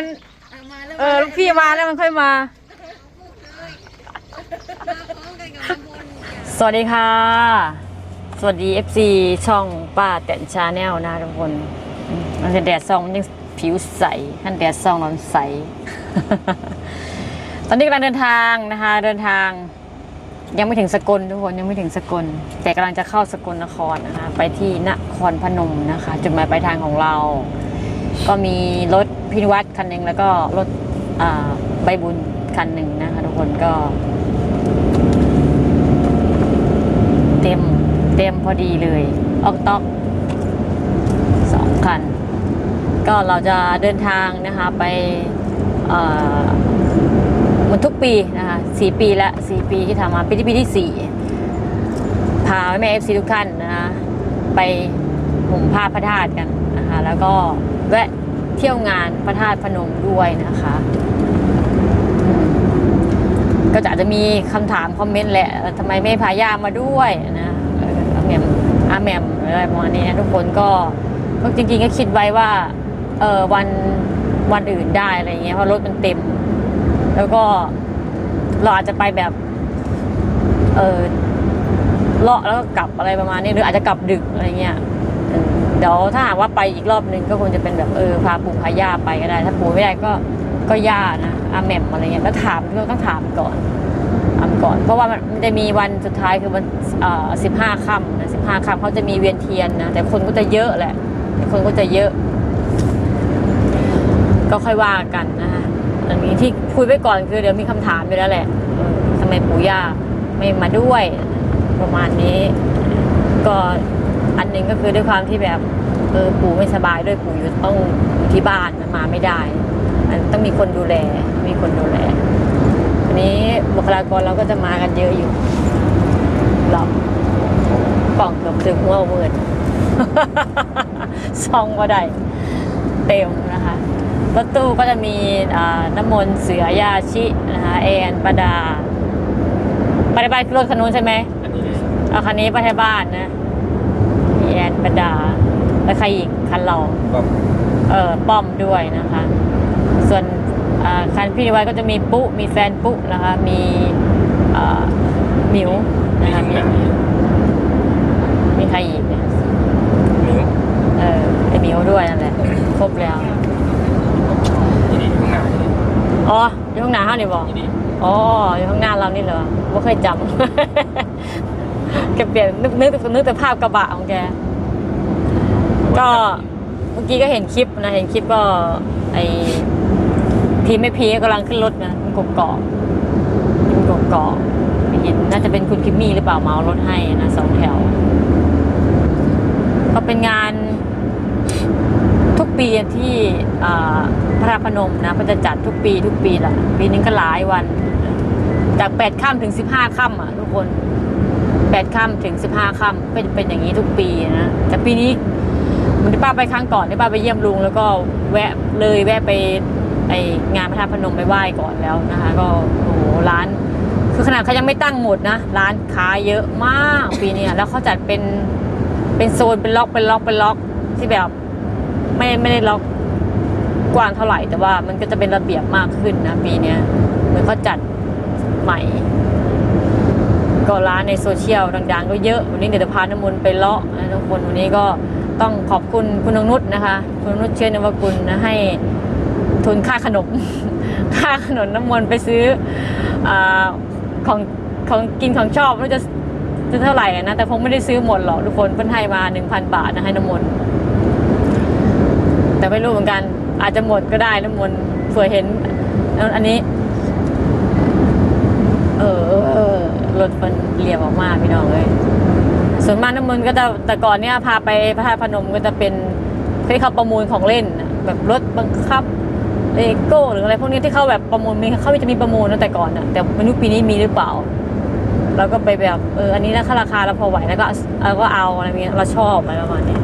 มันเอามาแล้วเออลูกพี่มาแล้วมันค่อยมา สวัสดีค่ะ สวัสดี FC ช่องป้าแตนชาแนลนะทุกคนอืมมันจะแดดส่องมันยังผิวใสขั้นแดดส่องมันใส ตอนนี้กำลังเดินทางนะคะ เดินทางยังไม่ถึงสกลทุกคนยังไม่ถึงสกล แต่กำลังจะเข้าสกลนครนะคะ ไปที่นครพนมนะคะ จุดหมายปลายทางของเรา ก็มีรถพินวัตคันหนึ่งแล้วก็รถใบบุญคันหนึ่งนะคะทุกคนก็ เต็มเต็มพอดีเลย ออกต๊อกสองคัน ก็เราจะเดินทางนะคะไปเหมันทุกปีนะคะสี่ปีละสี่ปีที่ทำมาปีที่ปีที่สี่พาแม่เอฟซีทุกท่านนะคะไปห่มผ้าพระธาตุกันนะคะแล้วก็ แวะเที่ยวงานพระธาตุพนมด้วยนะคะ ก็จะอาจจะมีคำถามคอมเมนต์แหละทำไมไม่พาย่ามาด้วยนะอาแมมอาแมมอะไรประมาณนี้นะทุกคนก็ก็จริงๆก็คิดไว้ว่าเออวันวันอื่นได้อะไรเงี้ยเพราะรถมันเต็ม แล้วก็เราอาจจะไปแบบ เออเลาะแล้วก็กลับอะไรประมาณนี้หรืออาจจะกลับดึกอะไรเงี้ย เดี๋ยวถ้าหากว่าไปอีกรอบนึงก็คงจะเป็นแบบเออพาปู่พาย่าไปก็ได้ ถ้าปู่ไม่ได้ก็ก็ย่านะอาแหม่มอะไรเงี้ยก็ถามก็ต้องถามก่อนถามก่อน เพราะว่ามันจะมีวันสุดท้ายคือวันอ่อสิบห้าค่ำนะสิบห้าค่ำเขาจะมีเวียนเทียนนะแต่คนก็จะเยอะแหละแต่คนก็จะเยอะ ก็ค่อยว่ากันนะคะอันนี้ที่คุยไว้ก่อนคือเดี๋ยวมีคำถามไปแล้วแหละทำไมปู่ย่าไม่มาด้วย ประมาณนี้ก็ อันหนึ่งก็คือด้วยความที่แบบเออปู่ไม่สบายด้วยปู่อยู่ต้องอยู่ที่บ้านมาไม่ได้อันต้องมีคนดูแล มีคนดูแลอันนี้บุคลากรเราก็จะมากันเยอะอยู่หรอกป่องเกือบถึงหัวเวิร์ดซองก็ได้เต็มนะคะรถตู้ก็จะมีอ่าน้ำมนต์เสือยาชินะคะแอนประดาปฏิบัติรถคันนู้นใช่ไหมเอาคันนี้ไปที่บ้านนะ มีแอนประดา แล้วใครอีกคันเราก็เออป้อมด้วยนะคะ ส่วนอ่าคันพี่นิวัยก็จะมีปุ๊มีแฟนปุ๊นะคะ มีอ่าหมิวนะคะมีมีใครอีกเนี่ยหมิวเออไอหมิวด้วยนั่นแหละครบแล้วนี่ดีข้างหน้านี่อ๋ออยู่ข้างหน้าห้านี่บอกดีอ๋ออยู่ข้างหน้าเรานี่เหรอไม่เคยจำแกเปลี่ยนนึกนึกนึกแต่ภาพกระบะของแก ก็เมื่อกี้ก็เห็นคลิปนะเห็นคลิปก็ไอพีไม่พีกำลังขึ้นรถนะมันกกอกมันกกอกเห็นน่าจะเป็นคุณคิมมี่หรือเปล่าเมารถให้นะสองแถว ก็เป็นงานทุกปีที่พระพนมนะเขาจะจัดทุกปีทุกปีแหละปีนึงก็หลายวัน จากแปดค่ำถึงสิบห้าค่ำอะทุกคนแปดค่ำถึงสิบห้าค่ำเป็นเป็นอย่างนี้ทุกปีนะแต่ปีนี้ มันป้าไปครั้งก่อนที่ป้าไปเยี่ยมลุง แล้วก็แวะเลยแวะไปไองานพระธาตุพนมไปไหว้ก่อนแล้วนะคะ ก็โอ้โหร้าน คือขนาดเขายังไม่ตั้งหมดนะ ร้านค้าเยอะมากปีนี้แล้วเขาจัดเป็นเป็นโซนเป็นล็อกเป็นล็อกเป็นล็อกที่แบบไม่ไม่ได้ล็อกกว้างเท่าไหร่แต่ว่ามันก็จะเป็นระเบียบมากขึ้นนะปีนี้เหมือนเขาจัดใหม่ ก็ร้านในโซเชียลดังๆ ก็เยอะวันนี้เดี๋ยวจะพาน้ำมนต์ไปเลาะนะทุกคนวันนี้ก็ ต้องขอบคุณคุณนงนุชนะคะ คุณนงนุชเชื่อนวกุลนะให้ทุนค่าขนม ค่าขนมน้ำมนต์ไปซื้ออของของกินของชอบไม่รู้จะจะเท่าไหร่นะ แต่คงไม่ได้ซื้อหมดหรอกทุกคนเพิ่นให้มาหนึ่งพันบาทนะให้น้ำมนต์แต่ไม่รู้เหมือนกัน อาจจะหมดก็ได้น้ำมนต์เผื่อเห็นอันนี้ เออรถมันเรียบออกมาพี่น้องเลย ส่วนมากน้ำมนก็จะแต่ก่อนเนี้ยพาไปพระธาตุพนมก็จะเป็นที่เขาประมูลของเล่นแบบรถบังคับเลโก้หรืออะไรพวกนี้ที่เขาแบบประมูลมีเขาจะมีประมูลตั้งแต่ก่อนนะแต่ไม่รู้ปีนี้มีหรือเปล่าเราก็ไปแบบเอออันนี้นะราคาเราพอไหวแล้วก็เราก็เอาอะไรเงี้ยเราชอบอะไรประมาณนี้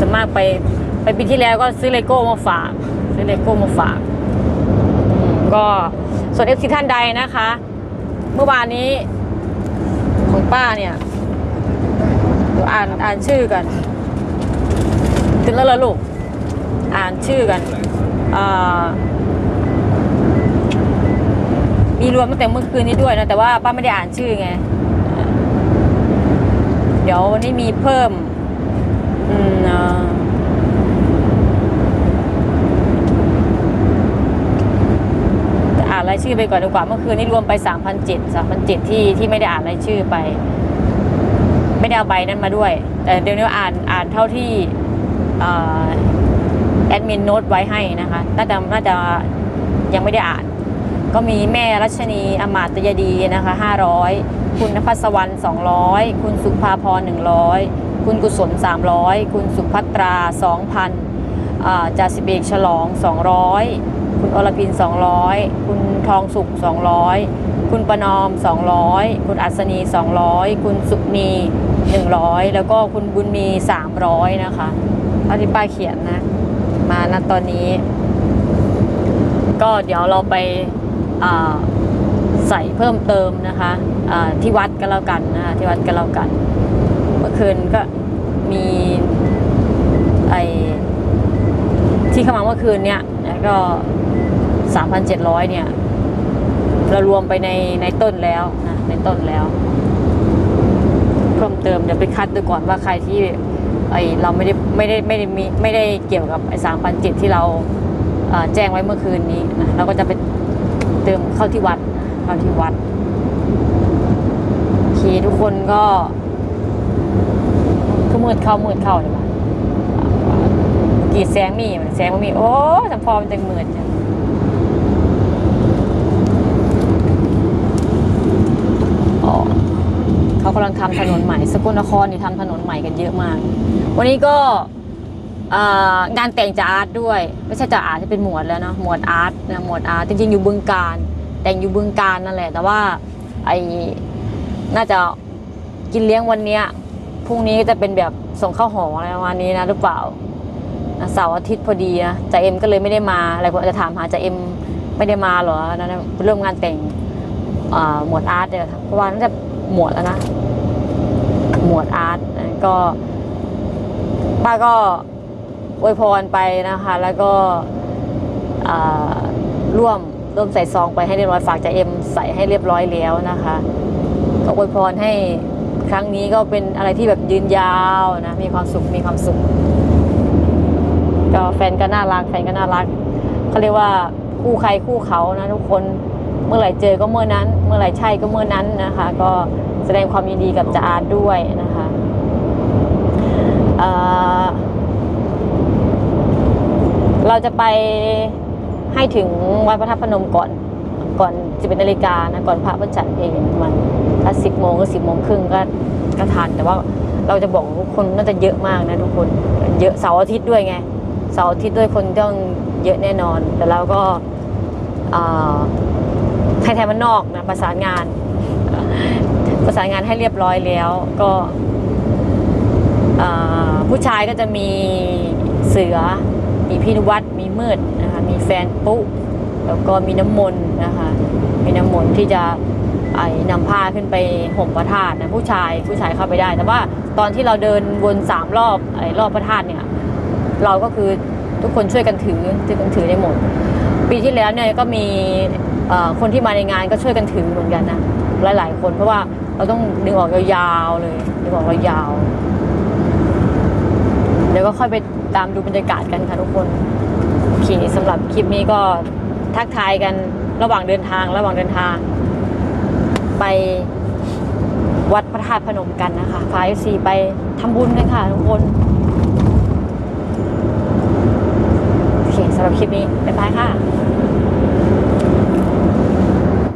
จะมากไปไปปีที่แล้วก็ซื้อเลโก้มาฝาก ซื้อเลโก้มาฝาก ก็ส่วนเอฟซีท่านใดนะคะ เมื่อวานนี้ของป้าเนี่ย อ่านอ่านชื่อกันถึงแล้วเหรอลูก อ่านชื่อกันอ่ามีรวมตั้งแต่เมื่อคืนนี้ด้วยนะ แต่ว่าป้าไม่ได้อ่านชื่อไง เดี๋ยววันนี้มีเพิ่ม อืมเอ่อจะอ่านรายชื่อไปก่อนดีกว่า เมื่อคืนนี้รวมไป 3,007 3,007ที่ที่ไม่ได้อ่านรายชื่อไป ไม่ได้เอาใบนั้นมาด้วย แต่เดี๋ยวนี้อ่านอ่านเท่าที่แอดมินโน้ตไว้ให้นะคะน่าจะน่าจะยังไม่ได้อ่าน ก็มีแม่รัชนีอมาตยดีนะคะ500 คุณนภัสวรรณ200 คุณสุภาพร 100 คุณกุศล 300 คุณสุภัตรา 2,000จ่าสิบเอกฉลอง 200 คุณอรพิน 200 คุณทองสุข 200 คุณประนอม 200 คุณอัศนี 200 คุณสุนี 100 แล้วก็คุณบุญมี 300 นะคะเท่าที่ป้าเขียนนะ มาณตอนนี้ ก็เดี๋ยวเราไปาใส่เพิ่มเติมนะคะที่วัดก็แล้วกันนะคะที่วัดก็แล้วกัน เมื่อคืนก็มีไอที่เข้ามาเมื่อคืนเนี่ยก็3,700เนี่ยเรารวมไปในในต้นแล้วนะในต้นแล้ว พิ่มเติมเดี๋ยวไปคัดดูก่อนว่าใครที่ไอเราไม่ได้ไม่ได้ไม่ได้มีไม่ได้เกี่ยวกับไอ้สามพันเจ็ดที่เราแจ้งไว้เมื่อคืนนี้นะเราก็จะไปเติมเข้าที่วัดเข้าที่วัดโอเคทุกคนก็ก็มืดเข้ามืดเข้าเลยว่ะกีดแสงมีมันแสงมันมี โอ้จำพอมันจังมืดจัง อ๋อเขา กำลังทำถนนใหม่ สกลนครนี่ทำถนนใหม่กันเยอะมาก วันนี้ก็อ่างานแต่งจ่าอาร์ตด้วย ไม่ใช่จ่าอาร์ตที่เป็นหมวดแล้วเนาะหมวดอาร์ตนะหมวดอาร์ตจริงๆอยู่บึงการแต่งอยู่บึงการนั่นแหละ แต่ว่าไอน่าจะกินเลี้ยงวันเนี้ยพรุ่งนี้ก็จะเป็นแบบส่งข้าวหอมอะไรประมาณนี้นะหรือเปล่าเสาร์อาทิตย์พอดีนะจ่าเอ็มก็เลยไม่ได้มาอะไรคนอาจจะถามหาจ่าเอ็มไม่ได้มาเหรอนั่นนะเริ่มงานแต่งหมวดอาร์ตเนี่ยเพราะว่าน่าจะหมวดแล้วนะ หมวดอาร์ตก็ป้าก็อวยพรไปนะคะ แล้วก็ร่วมร่วมใส่ซองไปให้เรียบร้อยฝากจากเอ็มใส่ให้เรียบร้อยแล้วนะคะ ก็อวยพรให้ครั้งนี้ก็เป็นอะไรที่แบบยืนยาวนะ มีความสุขมีความสุข ก็แฟนก็น่ารัก แฟนก็น่ารักเขาเรียกว่าคู่ใครคู่เขานะทุกคนเมื่อไหร่เจอก็เมื่อนั้น เมื่อไหร่ใช่ก็เมื่อนั้นนะคะ ก็ แสดงความยินดีกับจาอาร์ตด้วยนะคะเเราจะไปให้ถึงวัดพระธาตุพนมก่อนก่อนจะเป็นนาฬิกานะก่อนพระพุทธฉันเพลมันถ้าสิบโมงหรือสิบโมงครึ่งก็ก็ทันแต่ว่าเราจะบอกว่าคนน่าจะเยอะมากนะทุกคนเยอะเสาร์อาทิตย์ด้วยไงเสาร์อาทิตย์ด้วยคนต้องเยอะแน่นอน แต่เราก็อ่าไทยไทยมันนอกนะประสานงาน ประสานงานให้เรียบร้อยแล้ว ก็ผู้ชายก็จะมีเสือ มีพี่นวัดมีมืดนะคะมีแฟนปุ๊แล้วก็มีน้ำมนต์นะคะมีน้ำมนต์ที่จะไอ้นำผ้าขึ้นไปห่มพระธาตุนะผู้ชายผู้ชายเข้าไปได้ แต่ว่าตอนที่เราเดินวนสามรอบไอ้รอบพระธาตุเนี่ย เราก็คือทุกคนช่วยกันถือช่วยกันถือได้หมด ปีที่แล้วเนี่ยก็มีคนที่มาในงานก็ช่วยกันถือเหมือนกันนะหลายๆคนเพราะว่า เราต้องดึงออกยาวๆเลยดึงออกยาวๆเดี๋ยวก็ค่อยไปตามดูบรรยากาศกันค่ะทุกคนโอเคสำหรับคลิปนี้ก็ทักทายกันระหว่างเดินทางระหว่างเดินทาง ไปวัดพระธาตุพนมกันนะคะพาเอซีไปทำบุญกันค่ะทุกคนโอเคสำหรับคลิปนี้บ๊ายบายค่ะ